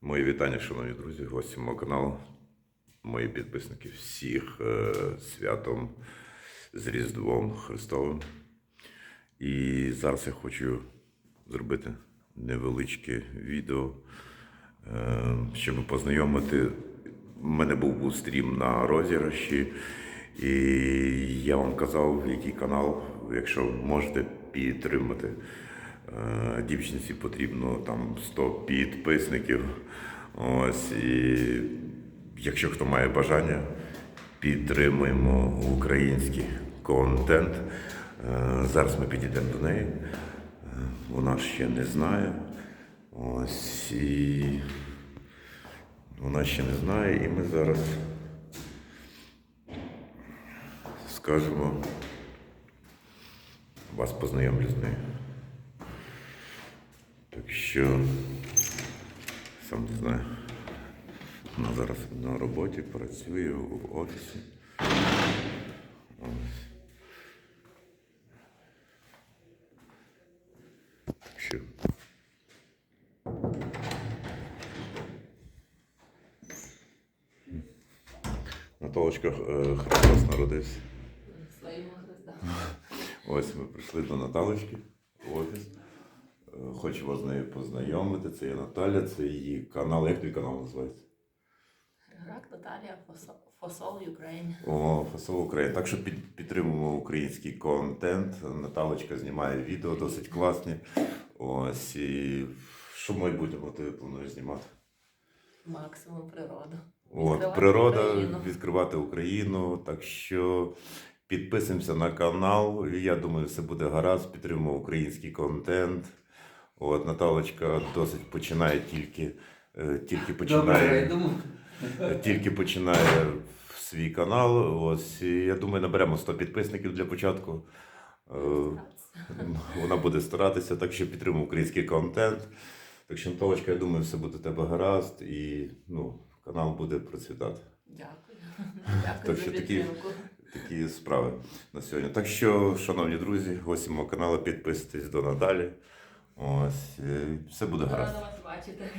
Мої вітання, шановні друзі, гості мого каналу, мої підписники, всіх е, святом з Різдвом Христовим. І зараз я хочу зробити невеличке відео, е, щоб познайомити. У мене був, був стрім на розіграші, і я вам казав, який канал, якщо можете підтримати. Е, Дівчинці потрібно там 100 підписників. Ось і якщо хто має бажання, підтримуємо український контент. Е, Зараз ми підійдемо до неї. Е, Вона ще не знає. Ось і вона ще не знає, і ми зараз скажемо, вас познайомлю з нею. Що сам не знаю. Вона зараз на роботі працює в офісі. Ось. Так що. Наталочка е, Христос народився. Своїм Христа. Ось ми прийшли до Наталочки в офіс. Хочу вас з нею познайомити. Це є Наталя, це її канал. Як твій канал називається? Грак Наталія Фосол Україн. О, Фасол Україна. Так що під, підтримуємо український контент. Наталочка знімає відео досить класні. Ось і що в майбутньому ти плануєш знімати? Максимум природу. От, Відкривати природа, Україну. відкривати Україну. Так що підписуємося на канал. Я думаю, все буде гаразд. Підтримуємо український контент. От Наталочка досить починає тільки, е, тільки починає. Добре, йдемо. тільки починає свій канал. Ось і я думаю, наберемо 100 підписників для початку. Е, Вона буде старатися, так що підтримує український контент. Так що, Наталочка, я думаю, все буде у тебе гаразд і ну, канал буде процвітати. Дякую. Так що за такі- Такі справи на сьогодні. Так що, шановні друзі, гості мого каналу, підписуйтесь до надалі. Ось, е, все буде гаразд. Рада вас бачити.